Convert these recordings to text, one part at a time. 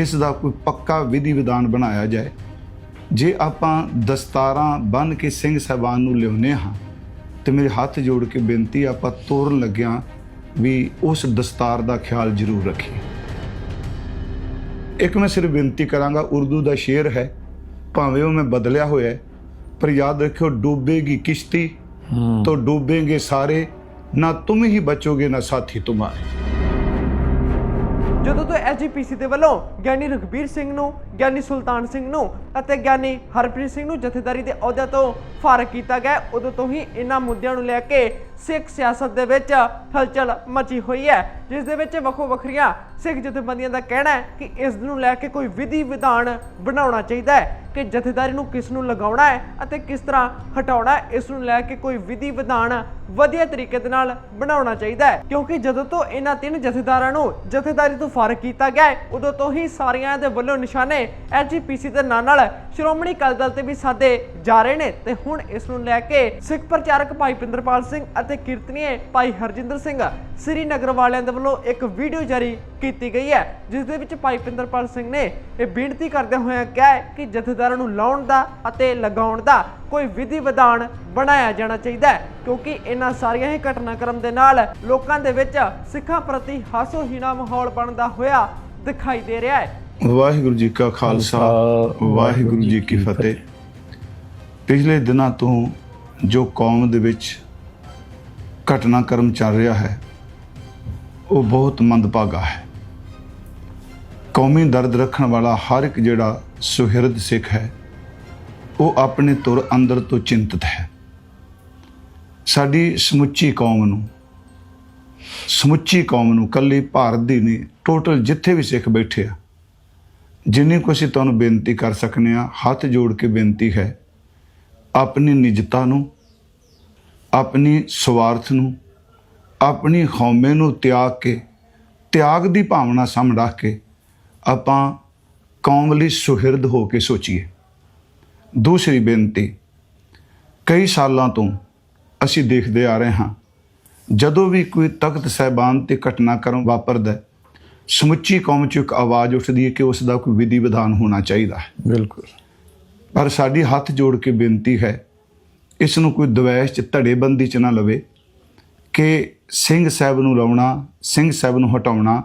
ਇਸ ਦਾ ਕੋਈ ਪੱਕਾ ਵਿਧੀ ਵਿਧਾਨ ਬਣਾਇਆ ਜਾਏ। ਜੇ ਆਪਾਂ ਦਸਤਾਰਾਂ ਬੰਨ ਕੇ ਸਿੰਘ ਸਹਿਬਾਨ ਨੂੰ ਲਿਉਨੇ ਹਾਂ ਤੇ ਮੇਰੇ ਹੱਥ ਜੋੜ ਕੇ ਬੇਨਤੀ ਆਪਾਂ ਤੋਰਨ ਲੱਗਿਆਂ ਵੀ ਉਸ ਦਸਤਾਰ ਦਾ ਖਿਆਲ ਜ਼ਰੂਰ ਰੱਖੀਏ। ਇੱਕ ਮੈਂ ਸਿਰਫ ਬੇਨਤੀ ਕਰਾਂਗਾ ਉਰਦੂ ਦਾ ਸ਼ੇਰ ਹੈ ਭਾਵੇਂ ਉਹ ਮੈਂ ਬਦਲਿਆ ਹੋਇਆ ਪਰ ਯਾਦ ਰੱਖਿਓ ਡੂਬੇਗੀ ਕਿਸ਼ਤੀ ਤੋ ਡੂਬेंगे ਸਾਰੇ ਨਾ ਤੁਮ ਹੀ ਬਚੋਗੇ ਨਾ ਸਾਥੀ ਤੁਹਾਡੇ ਜਦੋਂ ਤੋਂ ਐਜੀਪੀਸੀ ਦੇ ਵੱਲੋਂ ਗਿਆਨੀ ਰਘਬੀਰ ਸਿੰਘ ਨੂੰ ਗਿਆਨੀ ਸੁਲਤਾਨ ਸਿੰਘ ਨੂੰ ਅਤੇ ਗਿਆਨੀ ਹਰਪ੍ਰੀਤ ਸਿੰਘ ਨੂੰ ਜਥੇਦਾਰੀ ਦੇ ਅਹੁਦੇ ਤੋਂ ਫਾਰਗ ਕੀਤਾ ਗਿਆ। ਉਦੋਂ ਤੋਂ ਹੀ ਇਹਨਾਂ ਮੁੱਦਿਆਂ ਨੂੰ ਲੈ ਕੇ ਸਿੱਖ ਸਿਆਸਤ ਦੇ ਵਿੱਚ ਹਲਚਲ ਮਚੀ ਹੋਈ ਹੈ, ਜਿਸ ਦੇ ਵਿੱਚ ਵੱਖੋ ਵੱਖਰੀਆਂ ਸਿੱਖ ਜਥੇਬੰਦੀਆਂ ਦਾ ਕਹਿਣਾ ਹੈ ਕਿ ਇਸ ਨੂੰ ਲੈ ਕੇ ਕੋਈ ਵਿਧੀ ਵਿਧਾਨ ਬਣਾਉਣਾ ਚਾਹੀਦਾ ਹੈ ਕਿ ਜਥੇਦਾਰੀ ਨੂੰ ਕਿਸ ਨੂੰ ਲਗਾਉਣਾ ਹੈ ਅਤੇ ਕਿਸ ਤਰ੍ਹਾਂ ਹਟਾਉਣਾ ਹੈ, ਇਸ ਨੂੰ ਲੈ ਕੇ ਕੋਈ ਵਿਧੀ ਵਿਧਾਨ ਵਧੀਆ ਤਰੀਕੇ ਦੇ ਨਾਲ ਬਣਾਉਣਾ ਚਾਹੀਦਾ ਹੈ। ਕਿਉਂਕਿ ਜਦੋਂ ਤੋਂ ਇਹਨਾਂ ਤਿੰਨ ਜਥੇਦਾਰਾਂ ਨੂੰ ਜਥੇਦਾਰੀ ਤੋਂ ਫਾਰਗ ਕੀਤਾ ਗਿਆ ਉਦੋਂ ਤੋਂ ਹੀ ਸਾਰਿਆਂ ਦੇ ਵੱਲੋਂ ਨਿਸ਼ਾਨੇ ਐਜੀਪੀਸੀ ਦੇ ਨਾਲ ਨਾਲ ਸ਼੍ਰੋਮਣੀ ਅਕਾਲੀ ਦਲ ਤੇ ਵੀ ਸਾਦੇ ਜਾ ਰਹੇ ਨੇ ਤੇ ਹੁਣ ਇਸ ਨੂੰ ਲੈ ਕੇ ਸਿੱਖ ਪ੍ਰਚਾਰਕ ਭਾਈ ਪਿੰਦਰਪਾਲ ਸਿੰਘ ਅਤੇ ਕੀਰਤਨੀਏ ਭਾਈ ਹਰਜਿੰਦਰ ਸਿੰਘ ਸ੍ਰੀ ਨਗਰ ਵਾਲਿਆਂ ਦੇ ਵੱਲੋਂ ਇੱਕ ਵੀਡੀਓ ਜਾਰੀ ਕੀਤੀ ਗਈ ਹੈ, ਜਿਸ ਦੇ ਵਿੱਚ ਭਾਈ ਪਿੰਦਰਪਾਲ ਸਿੰਘ ਨੇ ਇਹ ਬੇਨਤੀ ਕਰਦੇ ਹੋਏ ਕਿਹਾ ਕਿ ਜਥੇਦਾਰਾਂ ਨੂੰ ਲਾਉਣ ਦਾ ਅਤੇ ਲਗਾਉਣ ਦਾ ਕੋਈ ਵਿਧੀ ਵਿਧਾਨ ਬਣਾਇਆ ਜਾਣਾ ਚਾਹੀਦਾ ਹੈ, ਕਿਉਂਕਿ ਇਹਨਾਂ ਸਾਰੀਆਂ ਹੀ ਘਟਨਾਕ੍ਰਮ ਦੇ ਨਾਲ ਲੋਕਾਂ ਦੇ ਵਿੱਚ ਸਿੱਖਾਂ ਪ੍ਰਤੀ ਹਾਸੋਹੀਣਾ ਮਾਹੌਲ ਬਣਦਾ ਹੋਇਆ ਦਿਖਾਈ ਦੇ ਰਿਹਾ ਹੈ। ਵਾਹਿਗੁਰੂ ਜੀ ਕਾ ਖਾਲਸਾ ਵਾਹਿਗੁਰੂ ਜੀ ਕੀ ਫਤਿਹ। ਪਿਛਲੇ ਦਿਨਾਂ ਤੋਂ ਜੋ ਕੌਮ ਦੇ ਵਿੱਚ ਘਟਨਾਕ੍ਰਮ ਚੱਲ ਰਿਹਾ ਹੈ ਉਹ ਬਹੁਤ ਮੰਦਭਾਗਾ ਹੈ। ਕੌਮੀ ਦਰਦ ਰੱਖਣ ਵਾਲਾ ਹਰ ਇੱਕ ਜਿਹੜਾ ਸੁਹਿਰਦ ਸਿੱਖ ਹੈ ਉਹ ਆਪਣੇ ਤੁਰ ਅੰਦਰ ਤੋਂ ਚਿੰਤਤ ਹੈ। ਸਾਡੀ ਸਮੁੱਚੀ ਕੌਮ ਨੂੰ ਸਮੁੱਚੀ ਕੌਮ ਨੂੰ ਕੱਲੀ ਭਾਰਤ ਦੀ ਨਹੀਂ ਟੋਟਲ ਜਿੱਥੇ ਵੀ ਸਿੱਖ ਬੈਠੇ ਆ ਜਿੰਨੀ ਕੁ ਅਸੀਂ ਤੁਹਾਨੂੰ ਬੇਨਤੀ ਕਰ ਸਕਨੇ ਆ, ਹੱਥ ਜੋੜ ਕੇ ਬੇਨਤੀ ਹੈ, ਆਪਣੀ ਨਿਜਤਾ ਨੂੰ, ਆਪਣੀ ਸਵਾਰਥ ਨੂੰ, ਆਪਣੀ ਖੌਮੇ ਨੂੰ ਤਿਆਗ ਕੇ, ਤਿਆਗ ਦੀ ਭਾਵਨਾ ਸਾਹਮਣੇ ਰੱਖ ਕੇ ਆਪਾਂ ਕੌਮ ਲਈ ਸੁਹਿਰਦ ਹੋ ਕੇ ਸੋਚੀਏ। ਦੂਸਰੀ ਬੇਨਤੀ, ਕਈ ਸਾਲਾਂ ਤੋਂ ਅਸੀਂ ਦੇਖਦੇ ਆ ਰਹੇ ਹਾਂ, ਜਦੋਂ ਵੀ ਕੋਈ ਤਖਤ ਸਹਿਬਾਨ ਤੇ ਘਟਨਾਕ੍ਰਮ ਵਾਪਰਦਾ ਸਮੁੱਚੀ ਕੌਮ 'ਚ ਇੱਕ ਆਵਾਜ਼ ਉੱਠਦੀ ਹੈ ਕਿ ਉਸ ਦਾ ਕੋਈ ਵਿਧੀ ਵਿਧਾਨ ਹੋਣਾ ਚਾਹੀਦਾ ਹੈ। ਬਿਲਕੁਲ। ਪਰ ਸਾਡੀ ਹੱਥ ਜੋੜ ਕੇ ਬੇਨਤੀ ਹੈ ਇਸ ਨੂੰ ਕੋਈ ਦਵੈਸ਼ ਚ ਧੜੇਬੰਦੀ ਚ ਨਾ ਲਵੇ ਕਿ ਸਿੰਘ ਸਾਹਿਬ ਨੂੰ ਲਾਉਣਾ ਸਿੰਘ ਸਾਹਿਬ ਨੂੰ ਹਟਾਉਣਾ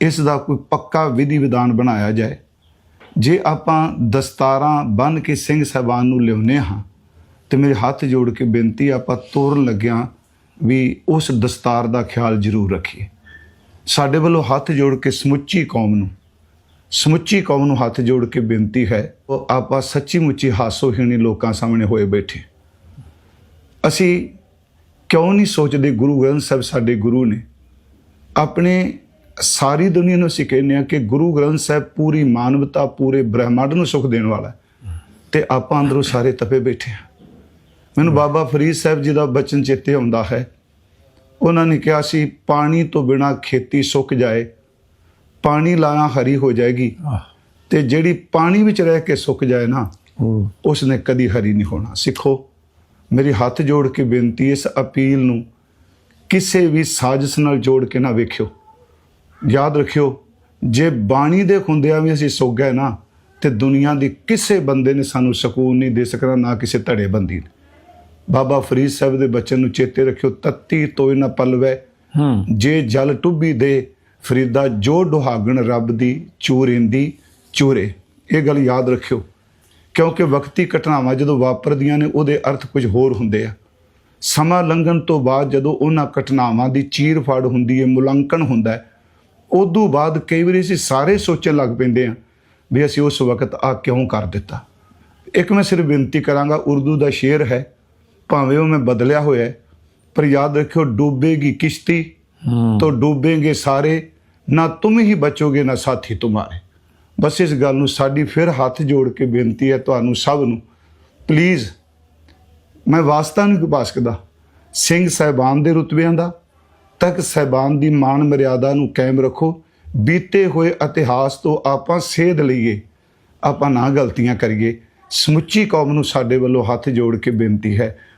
ਇਸ ਦਾ ਕੋਈ ਪੱਕਾ ਵਿਧੀ ਵਿਧਾਨ ਬਣਾਇਆ ਜਾਏ। ਜੇ ਆਪਾਂ ਦਸਤਾਰਾਂ ਬੰਨ ਕੇ ਸਿੰਘ ਸਾਹਿਬਾਨ ਨੂੰ ਲਿਆਉਂਦੇ ਹਾਂ ਤੇ ਮੇਰੇ ਹੱਥ ਜੋੜ ਕੇ ਬੇਨਤੀ ਆਪਾਂ ਤੋਰਨ ਲੱਗਿਆਂ ਵੀ ਉਸ ਦਸਤਾਰ ਦਾ ਖਿਆਲ ਜ਼ਰੂਰ ਰੱਖੀਏ। ਸਾਡੇ ਵੱਲੋਂ ਹੱਥ ਜੋੜ ਕੇ ਸਮੁੱਚੀ ਕੌਮ ਨੂੰ, ਸਮੁੱਚੀ ਕੌਮ ਨੂੰ ਹੱਥ ਜੋੜ ਕੇ ਬੇਨਤੀ ਹੈ, ਉਹ ਆਪਾਂ ਸੱਚੀ ਮੁੱਚੀ ਹਾਸੋਹੀਣੀ ਲੋਕਾਂ ਸਾਹਮਣੇ ਹੋਏ ਬੈਠੇ। ਅਸੀਂ ਕਿਉਂ ਨਹੀਂ ਸੋਚਦੇ ਗੁਰੂ ਗ੍ਰੰਥ ਸਾਹਿਬ ਸਾਡੇ ਗੁਰੂ ਨੇ? ਆਪਣੇ ਸਾਰੀ ਦੁਨੀਆ ਨੂੰ ਅਸੀਂ ਕਹਿੰਦੇ ਆ ਕਿ ਗੁਰੂ ਗ੍ਰੰਥ ਸਾਹਿਬ ਪੂਰੀ ਮਾਨਵਤਾ, ਪੂਰੇ ਬ੍ਰਹਿਮੰਡ ਨੂੰ ਸੁਖ ਦੇਣ ਵਾਲਾ ਹੈ। ਤੇ ਆਪਾਂ ਅੰਦਰੋਂ ਸਾਰੇ ਤਪੇ ਬੈਠੇ ਆ ਮੈਨੂੰ ਬਾਬਾ ਫਰੀਦ ਸਾਹਿਬ ਜੀ ਦਾ ਬਚਨ ਚੇਤੇ ਆਉਂਦਾ ਹੈ ਉਹਨਾਂ ਨੇ ਕਿਹਾ ਸੀ ਪਾਣੀ ਤੋਂ ਬਿਨਾ ਖੇਤੀ ਸੁੱਕ ਜਾਏ ਪਾਣੀ ਲਾਣਾ ਹਰੀ ਹੋ ਜਾਏਗੀ ਤੇ ਜਿਹੜੀ ਪਾਣੀ ਵਿੱਚ ਰਹਿ ਕੇ ਸੁੱਕ ਜਾਏ ਨਾ ਉਸ ਨੇ ਕਦੀ ਹਰੀ ਨਹੀਂ ਹੋਣਾ। ਸਿੱਖੋ ਮੇਰੀ ਹੱਥ ਜੋੜ ਕੇ ਬੇਨਤੀ ਇਸ ਅਪੀਲ ਨੂੰ ਕਿਸੇ ਵੀ ਸਾਜ਼ਿਸ਼ ਨਾਲ ਜੋੜ ਕੇ ਨਾ ਵੇਖਿਓ। ਯਾਦ ਰੱਖਿਓ ਜੇ ਬਾਣੀ ਦੇ ਹੁੰਦਿਆਂ ਵੀ ਅਸੀਂ ਸੁੱਕ ਗਏ ਨਾ ਤੇ ਦੁਨੀਆ ਦੀ ਕਿਸੇ ਬੰਦੇ ਨੇ ਸਾਨੂੰ ਸਕੂਨ ਨਹੀਂ ਦੇ ਸਕਣਾ ਨਾ ਕਿਸੇ ਧੜੇ ਬੰਦੀ ਨੇ। ਬਾਬਾ ਫਰੀਦ ਸਾਹਿਬ ਦੇ ਬਚਨ ਨੂੰ ਚੇਤੇ ਰੱਖਿਓ ਤੱਤੀ ਤੋਇ ਨਾ ਪਲਵੈ। ਹੂੰ। ਜੇ ਜਲ ਟੁੱਬੀ ਦੇ ਫਰੀਦਾ ਜੋ ਦੁਹਾਗਣ ਰੱਬ ਦੀ ਚੂਰਿੰਦੀ ਚੂਰੇ। ਇਹ ਗੱਲ ਯਾਦ ਰੱਖਿਓ ਕਿਉਂਕਿ ਵਕਤੀ ਘਟਨਾਵਾਂ ਜਦੋਂ ਵਾਪਰਦੀਆਂ ਨੇ ਉਹਦੇ ਅਰਥ ਕੁਝ ਹੋਰ ਹੁੰਦੇ ਆ। ਸਮਾਂ ਲੰਘਣ ਤੋਂ ਬਾਅਦ ਜਦੋਂ ਉਹਨਾਂ ਘਟਨਾਵਾਂ ਦੀ ਚੀਰ ਫਾੜ ਹੁੰਦੀ ਹੈ ਮੁਲਾਂਕਣ ਹੁੰਦਾ ਹੈ ਉਦੋਂ ਬਾਅਦ ਕਈ ਵਾਰੀ ਅਸੀਂ ਸਾਰੇ ਸੋਚਣ ਲੱਗ ਪੈਂਦੇ ਆ ਵੀ ਅਸੀਂ ਉਸ ਵਕਤ ਆ ਕਿਉਂ ਕਰ ਦਿੱਤਾ। ਇੱਕ ਮੈਂ ਸਿਰਫ ਬੇਨਤੀ ਕਰਾਂਗਾ ਉਰਦੂ ਦਾ ਸ਼ੇਰ ਹੈ ਭਾਵੇਂ ਉਹ ਮੈਂ ਬਦਲਿਆ ਹੋਇਆ ਪਰ ਯਾਦ ਰੱਖਿਓ ਡੂਬੇਗੀ ਕਿਸ਼ਤੀ ਤਾਂ ਡੂਬेंगे ਸਾਰੇ। ਨਾ ਤੁਮ ਹੀ ਬਚੋਗੇ ਨਾ ਸਾਥੀ ਤੁਹਾਰੇ ਬਸ ਇਸ ਗੱਲ ਨੂੰ ਸਾਡੀ ਫਿਰ ਹੱਥ ਜੋੜ ਕੇ ਬੇਨਤੀ ਹੈ ਤੁਹਾਨੂੰ ਸਭ ਨੂੰ। ਪਲੀਜ਼ ਮੈਂ ਵਾਸਤਾ ਨਹੀਂ ਪਾ ਸਕਦਾ ਸਿੰਘ ਸਹਿਬਾਨ ਦੇ ਰੁਤਬਿਆਂ ਦਾ ਤੱਕ ਸਹਿਬਾਨ ਦੀ ਮਾਨ ਮਰਿਆਦਾ ਨੂੰ ਕਾਇਮ ਰੱਖੋ। ਬੀਤੇ ਹੋਏ ਇਤਿਹਾਸ ਤੋਂ ਆਪਾਂ ਸੇਧ ਲਈਏ ਆਪਾਂ ਨਾ ਗਲਤੀਆਂ ਕਰੀਏ। ਸਮੁੱਚੀ ਕੌਮ ਨੂੰ ਸਾਡੇ ਵੱਲੋਂ ਹੱਥ ਜੋੜ ਕੇ ਬੇਨਤੀ ਹੈ।